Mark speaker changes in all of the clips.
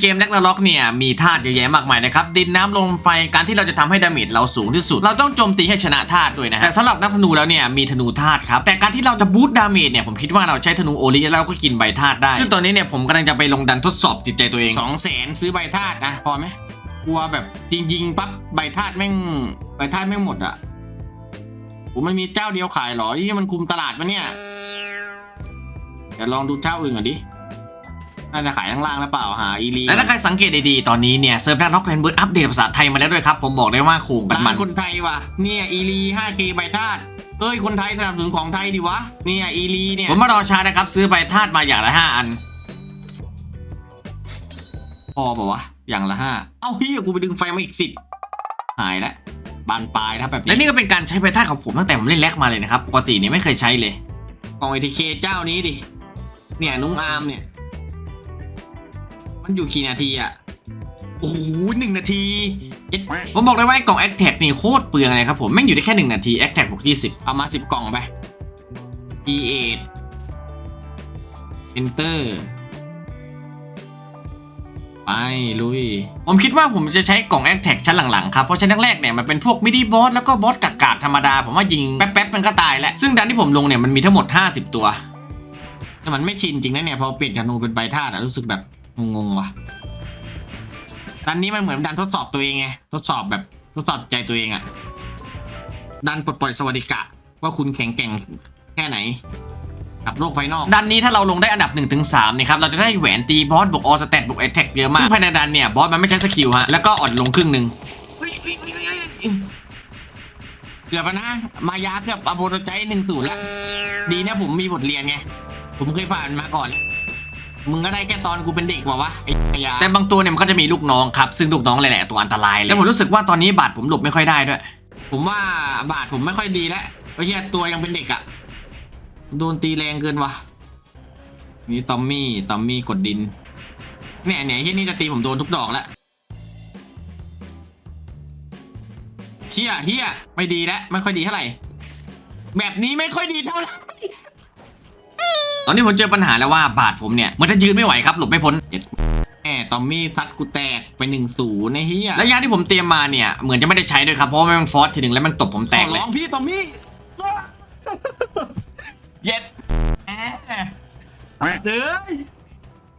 Speaker 1: เกมแ a กนาล็อกเนี่ยมีธาตุเยอะแยะมากมายนะครับดินน้ำลมไฟการที่เราจะทำให้ดาเมจเราสูงที่สุด เราต้องโจมตีให้ชนะธาตุด้วยนะฮะแต่สำหรับนักธนูแล้วเนี่ยมีธนูธาตุครับแต่การที่เราจะบูตดาเมจเนี่ยผมคิดว่าเราใช้ธนูโอริแล้วก็กินใบธาตุได้ซึ่งตอนนี้เนี่ยผมกำลังจะไปลงดันทดสอบจิตใจตัวเอง
Speaker 2: สองแสนซื้อใบธาตุนะพอไหมกลัวแบบยิงๆปั๊บใบธาตุแม่งใบธาตุแม่งหมดอะโอ้มันมีเจ้าเดียวขายเหรอยี่มันคุมตลาดปะเนี่ยเดี๋ยวลองดูเจ้าอื่นก่อนดิ น่าจะขายข้างล่างแล้วเปล่าหาอีลี
Speaker 1: และถ้าใครสังเกตดีๆ ตอนนี้เนี่ยเซิร์ฟแพทล็อกแรนเบิร์ดอัปเดตภาษาไทยมาแล้วด้วยครับ ผมบอกได้ว่าโขงปัน
Speaker 2: ร้า
Speaker 1: มัน
Speaker 2: นคนไทยว่ะเนี่ยอีลี 5K ใบธาตุเอ้ยคนไทยสนับสนุนของไทยดิวะเนี่ยอีลีเนี่ย
Speaker 1: ผมมารอช้านะครับซื้อใบธาตุมาอย่างละห้าอัน
Speaker 2: พอป่าวะอย่างละห้าเอ้าพี่กูไปดึงไฟมาอีกสิบหายแล้วบานปลายถ้าแบบ
Speaker 1: และนี่ก็เป็นการใช้ใบธาตุของผมตั้งแต่ผมเล่นแลกมาเลยนะครับ ปกติเนี่ยไม่เคยใช้เลย
Speaker 2: กล่อง ATK เจ้านี้ดิ เนี่ย นุ้งอาร์มเนี่ย มันอยู่กี่นาทีอะโอ้โหหนึ่งนาที
Speaker 1: ผมบอกเลยว่าไอ้กล่องแอคแท็กนี่โคตรเปลืองเลยครับผมแม่งอยู่ได้แค่หนึ่งนาทีแอคแท็กบวกยี่สิบ
Speaker 2: เอามาสิบกล่องไป E8 Enter ไปลุย
Speaker 1: ผมคิดว่าผมจะใช้กล่องแอคแท็กชั้นหลังๆครับ เพราะชั้นแรกๆเนี่ยมันเป็นพวกมิดิบอสแล้วก็บอสกากๆธรรมดา ผมว่ายิงแป๊บๆมันก็ตายแล้ว ซึ่งดันที่ผมลงเนี่ยมันมีทั้งหมด 50 ตัว
Speaker 2: แต่มันไม่ชินจริงนะเนี่ยพอเปลี่ยนจากนูเป็นใบธาตุรู้สึกแบบ งงๆว่ะดันนี้มันเหมือนดันทดสอบตัวเองไง ทดสอบแบบทดสอบใจตัวเองอะดันปลดปล่อยสวัสดิกะ ว่าคุณแข็งแกร่งแค่ไหนกับโลกภายนอก
Speaker 1: ดันนี้ถ้าเราลงได้อันดับ1นถึงสเนี่ยครับเราจะได้แหวนตีบอสบวกออสแตทบวกแอคแท็กเยอะมาก ซึ่งภายในดันเนี่ยบอสมันไม่ใช้สกิลฮะแล้วก็อ่อนลงครึ่งหนึ่ง
Speaker 2: เกือบแล้วนะ มายาเกือบอโบโตใจหนึ่งศูนย์แล้ว ดีนะผมมีบทเรียนไง ผมเคยผ่านมาก่อน มึงก็ได้แค่ตอนกูเป็นเด็กว่าวะไอ้มายา
Speaker 1: แต่บางตัวเนี่ยมันก็จะมีลูกน้องครับ ซึ่งลูกน้องแหละตัวอันตรายเลยแล้วผมรู้สึกว่าตอนนี้บาดผมหลบไม่ค่อยได้ด้วย
Speaker 2: ผมว่าบาทผมไม่ค่อยดีแล้วเพราะแค่ตัวยังเป็นเด็กอะ่ะโดนตีแรงเกินวะนี่ตอมมี่ตอมมี่กดดินเนี่ยเนี่ยที่นี่จะตีผมโดนทุกดอกแล้วเชี่ยเฮียไม่ดีแล้วไม่ค่อยดีเท่าไหร่แบบนี้ไม่ค่อยดีเท่าไหร่
Speaker 1: ตอนนี้ผมเจอปัญหาแล้วว่าบาดผมเนี่ยมันจะยืนไม่ไหวครับหลบไม่พ้น
Speaker 2: แหมตอมมี่ซัดกูแตกไปหนึ่งศูนย์ไอ้เฮีย
Speaker 1: และยาที่ผมเตรียมมาเนี่ยเหมือนจะไม่ได้ใช้ด้วยครับเพราะว่ามันฟอสทีหนึ่งแล้วมันตบผมแตก
Speaker 2: ขอ
Speaker 1: เลย
Speaker 2: ร้องพี่ตอมมี่เย็ดแหมเด้ย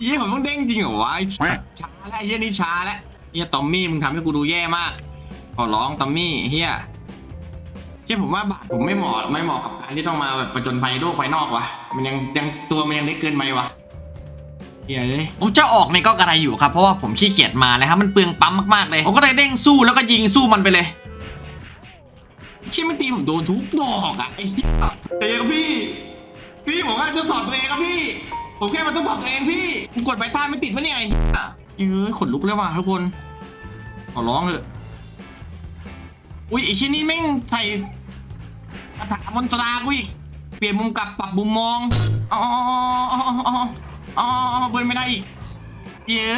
Speaker 2: ยี่ผมต้องเด้งจริงเหรอวะไอ้ช้าแล้วไอ้เฮียนี่ช้าแล้วเฮียตอมมี่มึงทำให้กูดูแย่มากขอร้องตอมมี่เฮีย เชื่ผมว่าบาทผมไม่เหมาะไม่เหมาะกับการที่ต้องมาแบบประจนภัยโลกภายนอกวะมันยังยังตัวมันยังเล็กเกินไปวะเฮียเลย
Speaker 1: ผมจะออกในก็กระไรอยู่ครับเพราะว่าผมขี้เกียจมาแล้วครับมันเปลืองปั๊มมากๆเลยผมก็เลยเด้งสู้แล้วก็ยิงสู้มันไปเลย
Speaker 2: ชี่ไม่ตีผมโดนทุกดอกอะไอ้เหี้ยเองพี่ พี่ผมว่าทดสอบตัวเองครับพี่ ผมแค่มาทดสอบตัวเองพี่กูกดใบท่าไม่ติดปะเนี่ยไอ้เหี้ยเอ้ยขนลุกเลยว่ะทุกคนขอร้องเถอะอุ้ยไอ้ชิ้นนี้แม่งใส่ คาถามนตรากูอีก เปลี่ยนมุมกลับปรับมุมมองอ๋ออ๋ออ๋ออ๋อเบิร์นไม่ได้อีกเย้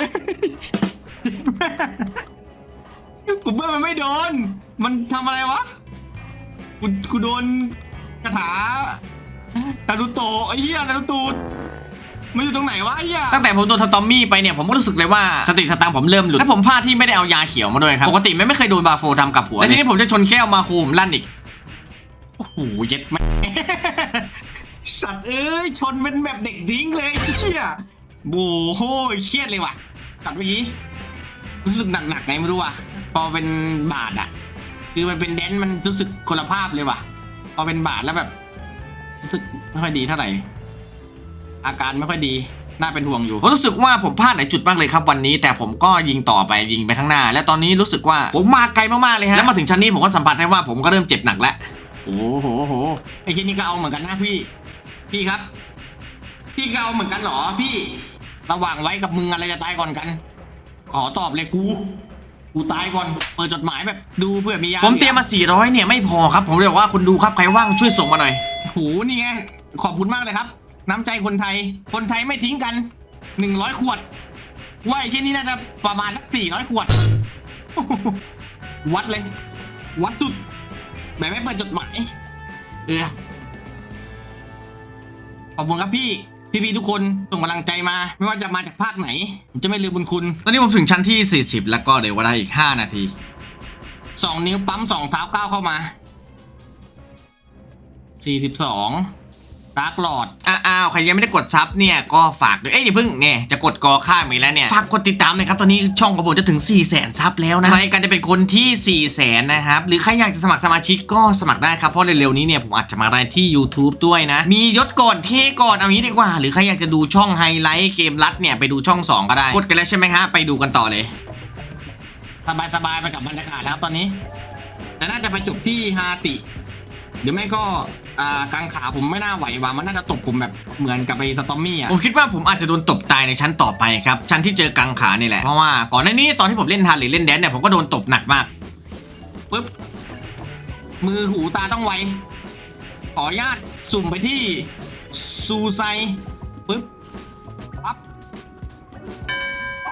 Speaker 2: กูเบิร์นมันไม่โดน มันทำอะไรวะ กูกูโดนคาถานารูโตไอ้เหี้ยนารูโตะมันอยู่ตรงไหนวะไอ้เหี้ย
Speaker 1: ตั้งแต่ผมโดนทตอมมี่ไปเนี่ยผมก็รู้สึกเลยว่าสติสตังผมเริ่มหลุดและผมพลาดที่ไม่ได้เอายาเขียวมาด้วยครับปกติไม่ไม่เคยโดนบาโฟทำกับหัวและทีนี้ผมจะชนแก้วมาคูมลั่นอีก
Speaker 2: โอ้โหเย็ดแม่สัตว์เอ้ยชนเป็นแบบเด็กดิ้งเลยไอ้เหี้ยโอ้โหเครียดเลยว่ะตัดเมื่อกี้รู้สึกหนักๆไงไม่รู้ว่ะพอเป็นบาทอะ คือมันเป็นแดนซ์มันรู้สึกคนละภาพเลยว่ะ พอเป็นบาทแล้วแบบ รู้สึกไม่ค่อยดีเท่าไหร่ อาการไม่ค่อยดีน่าเป็นห่วงอยู่
Speaker 1: ผมรู้สึกว่าผมพลาดหลายจุดมากเลยครับวันนี้ แต่ผมก็ยิงต่อไปยิงไปข้างหน้า และตอนนี้รู้สึกว่าผมมาไกลมากๆเลยฮะแล้วมาถึงชั้นนี้ผมก็สัมผัสได้ว่าผมก็เริ่มเจ็บหนักแล้ว
Speaker 2: โอ้โหโหไอ้ที่นี่ก็เอาเหมือนกันนะพี่ พี่ครับ พี่ก็เอาเหมือนกันเหรอพี่ ระหว่างไว้กับมึงอะไรจะตายก่อนกัน ขอตอบเลยกู กูตายก่อน เปิดจดหมายแบบดูเพื่อมียา
Speaker 1: ผมเตรียมมา 400 เนี่ยไม่พอครับ ผมเลยบอกว่าคุณดูครับใครว่างช่วยส่งมาหน่อย
Speaker 2: โหนี่ไง ขอบคุณมากเลยครับ น้ำใจคนไทย คนไทยไม่ทิ้งกันหนึ่งร้อยขวดว่าไอ้ที่นี่น่าจะประมาณสี่ร้อยขวด วัดเลย วัดสุด แบบไม่เปิดจดหมายเออขอบคุณครับพี่ พี่ๆทุกคนส่งกำลังใจมา ไม่ว่าจะมาจากภาคไหน ผมจะไม่ลืมบุญคุณ
Speaker 1: ตอนนี้ผมถึงชั้นที่ 40 แล้วก็เดี๋ยวเวลาอีก 5 นาที
Speaker 2: สองนิ้วปั๊มสองเท้าก้าวเข้ามาสี่สิบสอง ดาร์กหลอด
Speaker 1: อ้าวใครยังไม่ได้กดซับเนี่ยก็ฝากด้วยเอ้ยอย่าเพิ่งเนี่ยจะกดกอข้ามอีกแล้วเนี่ยฝากกดติดตามหนะครับตอนนี้ช่องของผมจะถึง 4 0 0แสนซับแล้วนะใครกันจะเป็นคนที่ 4 0 0แสนนะครับหรือใครอยากจะสมัครสมาชิกก็สมัครได้ครับเพราะเร็วๆนี้เนี่ยผมอาจจะมาได้ที่ YouTube ด้วยนะ มียศก่อนเท่ก่อนเอางี้ดีกว่า หรือใครอยากจะดูช่องไฮไลท์เกมรัดเนี่ยไปดูช่อง 2 ก็ได้กดกันแล้วใช่ไหมฮะไปดูกันต่อเลย
Speaker 2: สบายสบายๆไปกับบรรยากาศแล้วตอนนี้แต่น่าจะไปจบที่ฮาติ หรือไม่ก็อ่ากางขาผมไม่น่าไหวว่ะมันน่าจะตบผมแบบเหมือนกับไปสตอมมี่อะ
Speaker 1: ผมคิดว่าผมอาจจะโดนตบตายในชั้นต่อไปครับ ชั้นที่เจอกังขานี่แหละ เพราะว่าก่อนหน้านี้ตอนที่ผมเล่นทันหรือเล่นแดนเนี่ยผมก็โดนตบหนักมาก
Speaker 2: ปึ๊บ มือหูตาต้องไว ขออนุญาตสุ่มไปที่ซูไซปึ๊บ ปั๊บ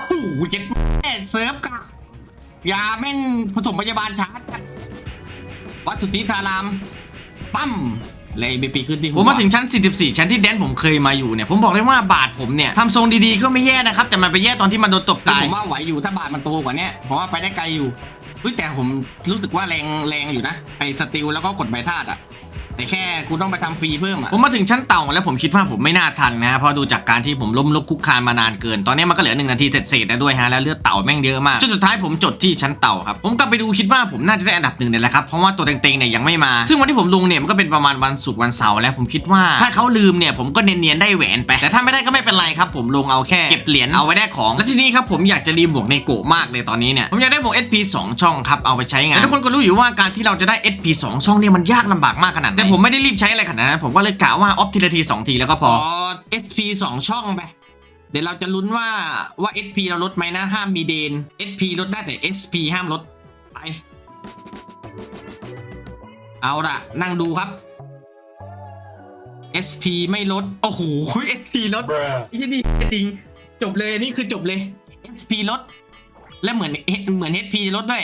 Speaker 2: โอ้โหเจ็ดแม่เซิร์ฟกับยาแม่งผสมพยาบาลชาร์จจัดวัดสุทธิธาราม ปั้มเลยเบปีขึ้นที่หั
Speaker 1: ผมมาถึงชั้น 44 ชั้นที่แดนผมเคยมาอยู่เนี่ย ผมบอกเลยว่าบาทผมเนี่ยทำทรงดีๆก็ไม่แย่นะครับ แต่มันไปแย่ตอนที่มันโดนตบ
Speaker 2: แต่
Speaker 1: ตาย
Speaker 2: ผมว่าไหวอยู่ถ้าบาทมันโตกว่าเนี้ยเพราะว่าไปได้ไกลอยู่เฮ้ยแต่ผมรู้สึกว่าแรงแรงอยู่นะไอ้สติลแล้วก็กดใบธาตุอะ แต่แค่กูต้องไปทำฟรีเพิ่มอะ
Speaker 1: ผมมาถึงชั้นเต่าแล้วผมคิดว่าผมไม่น่าทันนะเพราะดูจากการที่ผมล้มลุกคุกคานมานานเกิน ตอนนี้มันก็เหลือหนึ่งนาทีเศษๆแล้วด้วยฮะแล้วเลือดเต่าแม่งเยอะมากจนสุดท้ายผมจดที่ชั้นเต่าครับผมกลับไปดูคิดว่าผมน่าจะได้อันดับหนึ่งเนี่ยแหละครับเพราะว่าตัวเต็งๆเนี่ยยังไม่มา ซึ่งวันที่ผมลงเนี่ยมันก็เป็นประมาณวันศุกร์วันเสาร์แล้วผมคิดว่าถ้าเขาลืมเนี่ยผมก็เนียนๆได้แหวนไป แต่ถ้าไม่ได้ก็ไม่เป็นไรครับผมลงเอาแค่เก็บเหรียญเอาไว้ได้ของและทีนี้ครับผมอยากจะรีบวกในโกะมากเลยตอนนี้เนี่ยผมอยากได้บวก SP 2 ช่องครับเอาไปใช้งานแต่ทุกคนก็รู้อยู่ว่าการที่เราจะได้ SP 2 ช่องเนี่ยมันยากลำบากมากขนาดไหนแต่ผมไม่ได้รีบใช้อะไรขนาดนั้นผมก็เลยกะว่าออฟทีละทีสองทีแล้วก็พ
Speaker 2: ข
Speaker 1: อ
Speaker 2: อ SP สองช่องไป เดี๋ยวเราจะลุ้นว่าว่า SP เราลดไหมนะ ห้ามมีเดน SP ลดได้แต่ SP ห้ามลด ไป เอาละนั่งดูครับ SP ไม่ลด โอ้โห SP ลดยี่นี่จริง จบเลยอันนี่คือจบเลย SP ลด และเหมือนเหมือน HP ลดด้วย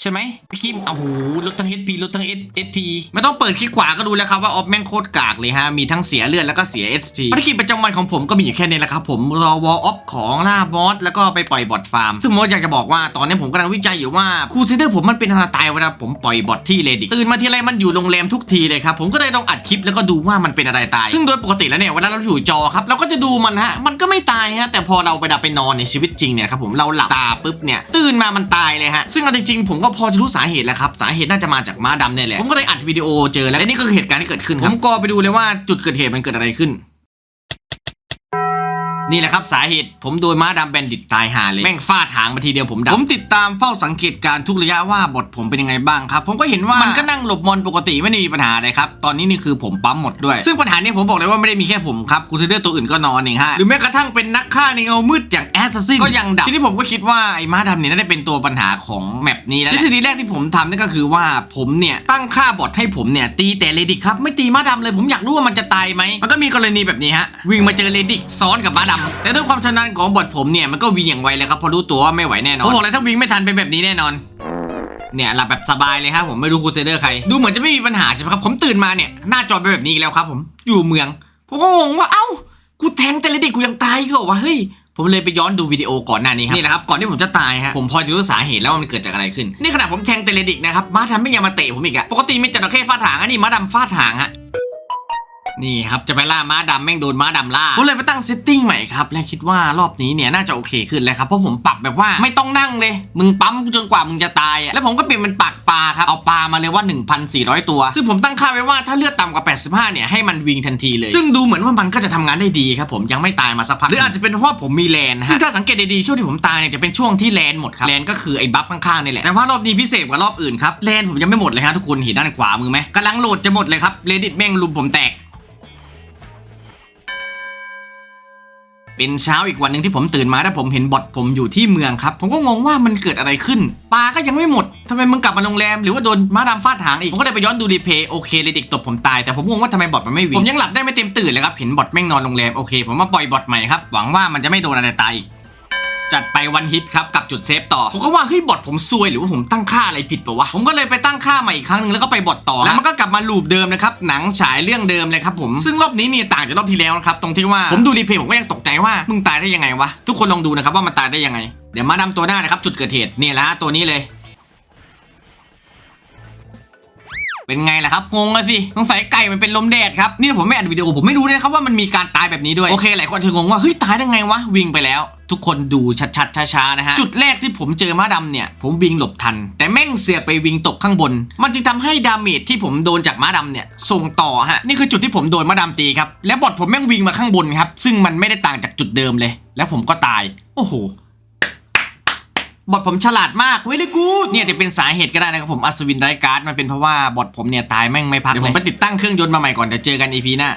Speaker 2: ใช่ไหมพี่คิมโอ้โหลดทั้ง HP ลดทั้ง SP
Speaker 1: ไม่ต้องเปิดคลิกขวาก็ดูแล้วครับว่าออฟแม่งโคตรกากเลยฮะ มีทั้งเสียเลือดแล้วก็เสีย SP ภารกิจประจำวันของผมก็มีอยู่แค่นี้แหละครับผม รอวอลออฟของล่าบอสแล้วก็ไปปล่อยบอทฟาร์ม ซึ่งผมอยากจะบอกว่าตอนนี้ผมกำลังวิจัยอยู่ว่าคูเซเดอร์ผมมันเป็นอะไรตายเวลาผมปล่อยบอทที่เลดิตื่นมาทีไรมันอยู่โรงแรมทุกทีเลยครับผมก็เลยต้องอัดคลิปแล้วก็ดูว่ามันเป็นอะไรตาย ซึ่งโดยปกติแล้วเนี่ยเวลาเราอยู่จอครับเราก็จะดูมันฮะมันก็ไม่ตายฮะแต่พอเราไปดับไปนอนในชีวิตจริงเนี่ยครับผมเราหลับตาปุ๊บเนี่ยตื่นมามันตายเลยฮะซึ่งเอาจริงๆผมก็พอจะรู้สาเหตุแล้วครับ สาเหตุน่าจะมาจากม้าดำเนี่ยแหละ ผมก็เลยอัดวิดีโอเจอแล้วและนี่ก็คือเหตุการณ์ที่เกิดขึ้นครับ ผมก็ไปดูเลยว่าจุดเกิดเหตุมันเกิดอะไรขึ้น นี่แหละครับสาเหตุผมโดนม้าดำแบนดิตตายหาเลย แม่งฟาดหางมาทีเดียวผมดับผมติดตามเฝ้าสังเกตการณ์ทุกระยะว่าบทผมเป็นยังไงบ้างครับ ผมก็เห็นว่ามันก็นั่งหลบมอนปกติไม่ได้มีปัญหาอะไรครับตอนนี้นี่คือผมปั๊มหมดด้วย ซึ่งปัญหานี้ผมบอกเลยว่าไม่ได้มีแค่ผมครับคูเซเดอร์ตัวอื่นก็นอนเองฮะหรือแม้กระทั่งเป็นนักฆ่าในเงามืดอย่างแอ สซัสซินก็ยังดับ ทีนี้ผมก็คิดว่าไอ้ม้าดำเนี่ยน่าจะเป็นตัวปัญหาของแมปนี้แล้วทฤษฎีแรกที่ผมทำนั่นก็คือว่าผมเนี่ยตั้งค่าบอทให้ผมเนี่ยตีแต่เลดิกครับไม่ตีม้าดำเลยผมอยากรู้ว่ามันจะตายไหมมันก็มีกรณีแบบนี้ฮะวิ่งมาเจอเลดิกซ้อนกับม้าดำแต่ด้วยความชำนาญของบอทผมเนี่ยมันก็วิ่งอย่างไวเลยครับเพอรู้ตัวว่าไม่ไหวแน่นอนผมบอกเลยถ้าวิ่งไม่ทันเป็นแบบนี้แน่นอนเนี่ยหลับแบบสบายเลยครับผมไม่รู้คูเซเดอร์ใคร ดูเหมือนจะไม่มีปัญหาใช่ไหมครับ ผมตื่นมาเนี่ย หน้าจอเป็นแบบนี้อีกแล้วครับผมอยู่เมือง ผมก็งงว่าเอ้ากูแทงแต่ละเด็กกูยังตายก็เหรอวะเฮ้ย ผมเลยไปย้อนดูวิดีโอก่อนหน้านี้ครับนี่นะครับก่อนที่ผมจะตายฮะผมพอจะรู้สาเหตุแล้วว่ามันเกิดจากอะไรขึ้น นี่ขนาดผมแทงเตเลดิกนะครับมาทำไม่ยังมาเตะผมอีกอะปกติมีจระเข้ฟาดหางอันนี้มาดำฟาดหางฮะ นี่ครับจะไปล่าม้าดำแม่งโดนม้าดำล่าผมเลยไปตั้งเซตติ้งใหม่ครับและคิดว่ารอบนี้เนี่ยน่าจะโอเคขึ้นแล้วครับเพราะผมปรับแบบว่าไม่ต้องนั่งเลย มึงปั๊มจนกว่ามึงจะตายอะแล้วผมก็เปลี่ยนเป็นปักปลาครับเอาปลามาเลยว่า 1,400 ตัว ซึ่งผมตั้งค่าไว้ว่าถ้าเลือดต่ำกว่า 85 เนี่ยให้มันวิ่งทันทีเลย ซึ่งดูเหมือนว่ามันก็จะทำงานได้ดีครับผมยังไม่ตายมาสักพักหรืออาจจะเป็นเพราะผมมีแลนซึ่งถ้าสังเกตดีๆช่วงที่ผมตายเนี่ยจะเป็นช่วงที่แลนหมดครับแลนก็คือไอ้บัฟข้างๆนี่แหละแต่ว่ารอบนี้พิเศษกว่ารอบอื่นครับแลนผมยังไม่หมดเลยฮะทุกคนเห็นด้านขวามือไหมกำลังโหลดจะหมดเลยครับเลดิตแม่งลุมผมแตก เป็นเช้าอีกวันหนึ่งที่ผมตื่นมาแล้วผมเห็นบอทผมอยู่ที่เมืองครับ ผมก็งงว่ามันเกิดอะไรขึ้นปลาก็ยังไม่หมดทำไมมึงกลับมาโรงแรมหรือว่าโดนม้าดำฟาดหางอีก ผมก็เลยไปย้อนดูรีเพย์โอเคเลยเด็กตบผมตายแต่ผมงงว่าทำไมบอทมันไม่วิ่งผมยังหลับได้ไม่เต็มตื่นเลยครับเห็นบอทแม่งนอนโรงแรมโอเค ผมมาปล่อยบอทใหม่ครับหวังว่ามันจะไม่โดนอะไรตายอีก จัดไปวันฮิตครับกับจุดเซฟต่อ ผมก็ว่าเฮ้ยบอทผมซวยหรือว่าผมตั้งค่าอะไรผิดปะวะ ผมก็เลยไปตั้งค่าใหม่อีกครั้งหนึงแล้วก็ไปบอทต่อ แล้วมันก็กลับมาลูปเดิมนะครับ หนังฉายเรื่องเดิมเลยครับผม ซึ่งรอบนี้เนี่ต่างจากรอบที่แล้วนะครับ ตรงที่ว่าผมดูรีเพลย์ผมก็ยังตกใจว่า มึงตายได้ยังไงวะ ทุกคนลองดูนะครับว่ามันตายได้ยังไง เดี๋ยวมาดำตัวหน้านะครับจุดเกิดเหตุนี่แหละฮะตัวนี้เลยเป็นไงล่ะครับงงอะสิสงสัยไก่มันเป็นลมแดดครับนี่ผมไม่อัดวิดีโอผมไม่รู้นะครับว่ามันมีการตายแบบนี้ด้วยโอเคหลายคนจะงงว่าเฮ้ยตายได้ไงวะวิ่งไปแล้ว ทุกคนดูชัดๆช้าๆนะฮะ จุดแรกที่ผมเจอม้าดำเนี่ย ผมวิ่งหลบทัน แต่แม่งเสือกไปวิ่งตกข้างบน มันจึงทำให้ดาเมจที่ผมโดนจากม้าดำเนี่ย ส่งต่อฮะ นี่คือจุดที่ผมโดนม้าดำตีครับ แล้วบอทผมแม่งวิ่งมาข้างบนครับ ซึ่งมันไม่ได้ต่างจากจุดเดิมเลย แล้วผมก็ตาย โอ้โหบอทผมฉลาดมากเวลกูดเนี่ยจะเป็นสาเหตุก็ได้นะครับผมอัศวินไรการ์ดมันเป็นเพราะว่าบอทผมเนี่ยตายแม่งไม่พักเลยเดี๋ยวผมไปติดตั้งเครื่องยนต์มาใหม่ก่อนเดี๋ยวเจอกันอีพีหน้า